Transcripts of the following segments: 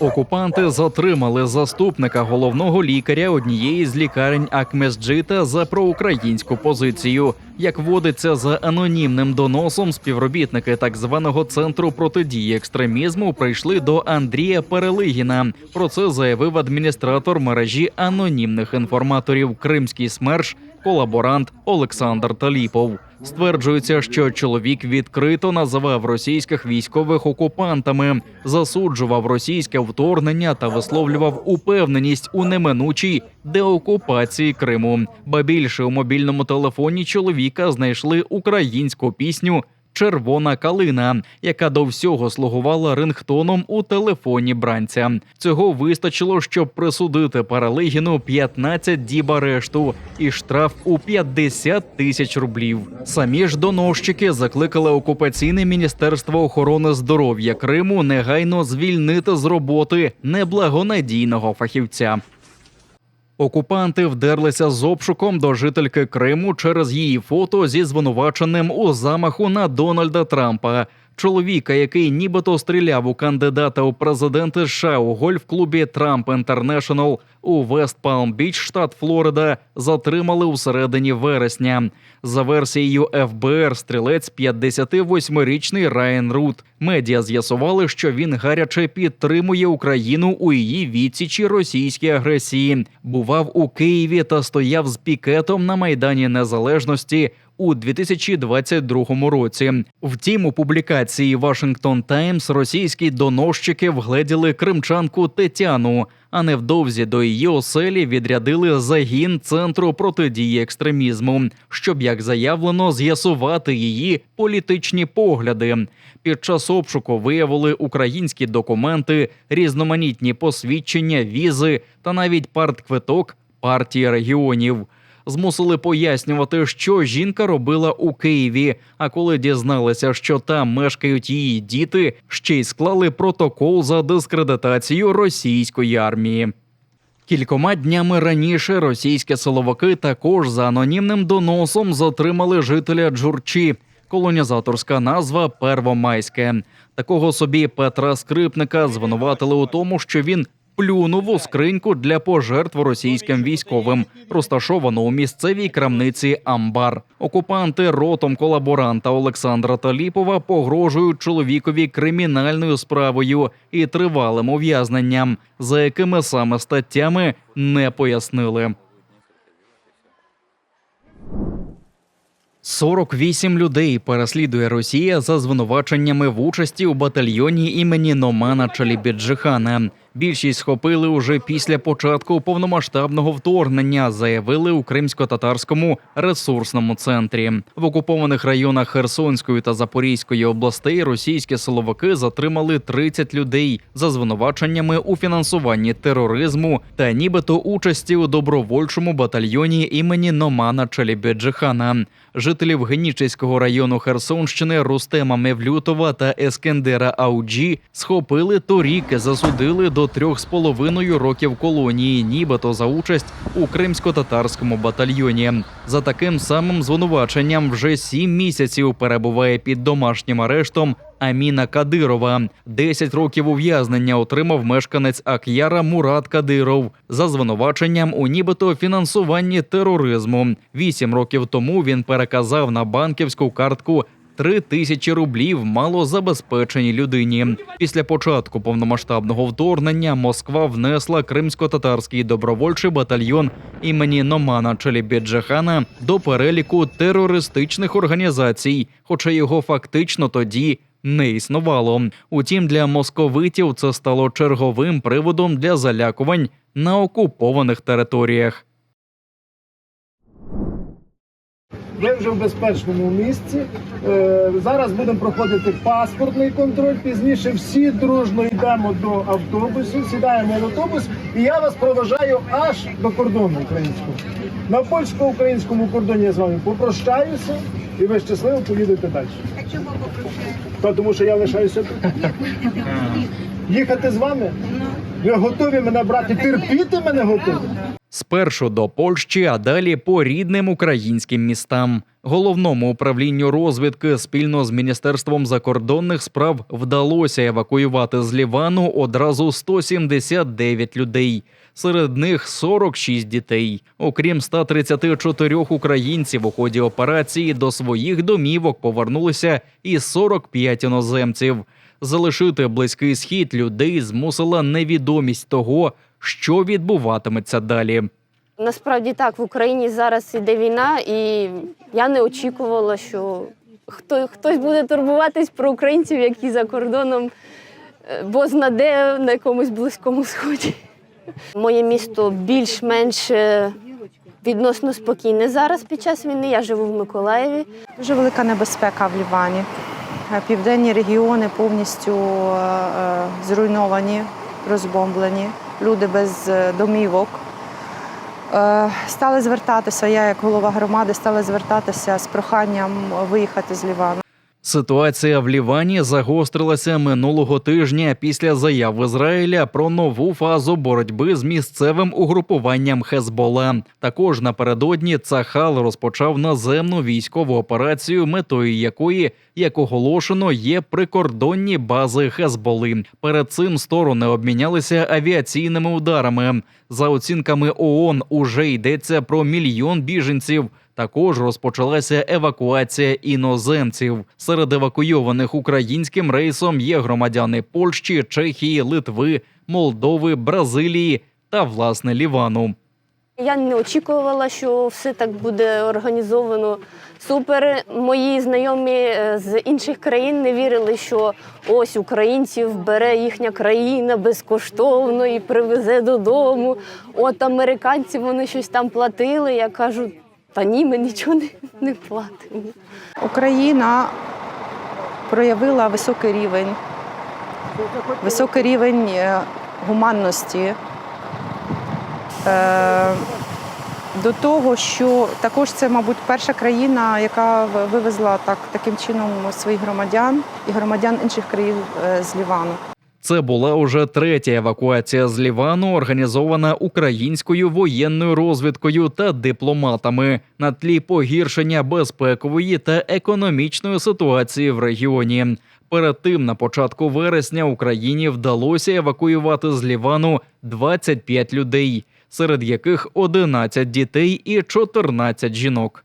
Окупанти затримали заступника головного лікаря однієї з лікарень Акмесджита за проукраїнську позицію. Як водиться за анонімним доносом, співробітники так званого центру протидії екстремізму прийшли до Андрія Перелигіна. Про це заявив адміністратор мережі анонімних інформаторів Кримський СМЕРШ, колаборант Олександр Таліпов. Стверджується, що чоловік відкрито називав російських військових окупантами, засуджував російське вторгнення та висловлював упевненість у неминучій деокупації Криму. Ба більше у мобільному телефоні чоловіка знайшли українську пісню. Червона калина, яка до всього слугувала рингтоном у телефоні бранця. Цього вистачило, щоб присудити Паралигіну 15 діб арешту і штраф у 50 тисяч рублів. Самі ж доносчики закликали окупаційне міністерство охорони здоров'я Криму негайно звільнити з роботи неблагонадійного фахівця. Окупанти вдерлися з обшуком до жительки Криму через її фото зі звинуваченим у замаху на Дональда Трампа. Чоловіка, який нібито стріляв у кандидата у президенти США у гольф-клубі Трамп Інтернешнл у Вест Палм Біч, штат Флорида, затримали у середині вересня. За версією ФБР, стрілець 58-річний Райан Рут. Медіа з'ясували, що він гаряче підтримує Україну у її відсічі російській агресії. Бував у Києві та стояв з пікетом на майдані Незалежності у 2022 році. Втім, у публікації Washington Times російські доносчики вгледіли кримчанку Тетяну, а невдовзі до її оселі відрядили загін центру протидії екстремізму, щоб як заявлено з'ясувати її політичні погляди. Під час обшуку виявили українські документи, різноманітні посвідчення, візи та навіть партквиток партії регіонів змусили пояснювати, що жінка робила у Києві. А коли дізналися, що там мешкають її діти, ще й склали протокол за дискредитацію російської армії. Кількома днями раніше російські силовики також за анонімним доносом затримали жителя Джурчі. Колонізаторська назва Первомайське. Такого собі Петра Скрипника звинуватили у тому, що він плюнув у скриньку для пожертв російським військовим, розташовану у місцевій крамниці Амбар. Окупанти ротом колаборанта Олександра Таліпова погрожують чоловікові кримінальною справою і тривалим ув'язненням, за якими саме статтями не пояснили. 48 людей переслідує Росія за звинуваченнями в участі у батальйоні імені Номана Чалібіджихана. Більшість схопили уже після початку повномасштабного вторгнення, заявили у кримсько-татарському ресурсному центрі. В окупованих районах Херсонської та Запорізької областей російські силовики затримали 30 людей за звинуваченнями у фінансуванні тероризму та нібито участі у добровольчому батальйоні імені Номана Чалібіджихана. Жителів Генічеського району Херсонщини Рустема Мевлютова та Ескендера Ауджі схопили торік, засудили до трьох з половиною років колонії, нібито за участь у кримсько-татарському батальйоні. За таким самим звинуваченням вже сім місяців перебуває під домашнім арештом. Аміна Кадирова 10 років ув'язнення отримав мешканець Ак'яра Мурат Кадиров за звинуваченням у нібито фінансуванні тероризму. Вісім років тому він переказав на банківську картку. Три тисячі рублів малозабезпеченій людині. Після початку повномасштабного вторгнення Москва внесла кримсько-татарський добровольчий батальйон імені Номана Челібіджахана до переліку терористичних організацій, хоча його фактично тоді не існувало. Утім, для московитів це стало черговим приводом для залякувань на окупованих територіях. Ви вже в безпечному місці. Е, зараз будемо проходити паспортний контроль. Пізніше всі дружно йдемо до автобусу, сідаємо в автобус, і я вас проважаю аж до кордону українського. На польсько-українському кордоні я з вами попрощаюся, і ви щасливо поїдете далі. А чого попрощати? Та тому що я лишаюся тут. Їхати з вами? Ви готові мене брати? Терпіти мене готові? Спершу до Польщі, а далі по рідним українським містам. Головному управлінню розвідки спільно з Міністерством закордонних справ вдалося евакуювати з Лівану одразу 179 людей. Серед них 46 дітей. Окрім 134 українців у ході операції до своїх домівок повернулися і 45 іноземців. Залишити близький схід людей змусила невідомість того, що відбуватиметься далі. Насправді так, в Україні зараз іде війна, і я не очікувала, що хто, хтось буде турбуватись про українців, які за кордоном, е, бо знаде на якомусь близькому сході. Моє місто більш-менш е, відносно спокійне зараз під час війни. Я живу в Миколаєві. Дуже велика небезпека в Лівані. Е, Південні регіони повністю е, зруйновані, розбомблені. Люди без домівок. Стали звертатися, я як голова громади стала звертатися з проханням виїхати з Лівану. Ситуація в Лівані загострилася минулого тижня після заяв Ізраїля про нову фазу боротьби з місцевим угрупуванням Хезбола. Також напередодні Цахал розпочав наземну військову операцію, метою якої, як оголошено, є прикордонні бази Хезболи. Перед цим сторони обмінялися авіаційними ударами. За оцінками ООН, уже йдеться про мільйон біженців. Також розпочалася евакуація іноземців. Серед евакуйованих українським рейсом є громадяни Польщі, Чехії, Литви, Молдови, Бразилії та власне Лівану. Я не очікувала, що все так буде організовано супер. Мої знайомі е, з інших країн не вірили, що ось українців бере їхня країна безкоштовно і привезе додому. От американці вони щось там платили. Я кажу, та ні, ми нічого не, не платимо. Україна проявила високий рівень, високий рівень е, гуманності. Е, До того, що також це, мабуть, перша країна, яка вивезла так, таким чином своїх громадян і громадян інших країн е, з Лівану. Це була уже третя евакуація з Лівану, організована українською воєнною розвідкою та дипломатами на тлі погіршення безпекової та економічної ситуації в регіоні. Перед тим на початку вересня Україні вдалося евакуювати з Лівану 25 людей, серед яких 11 дітей і 14 жінок.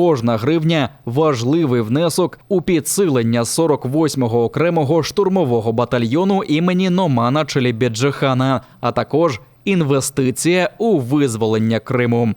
Кожна гривня важливий внесок у підсилення 48-го окремого штурмового батальйону імені Номана Челібіджихана, а також інвестиція у визволення Криму.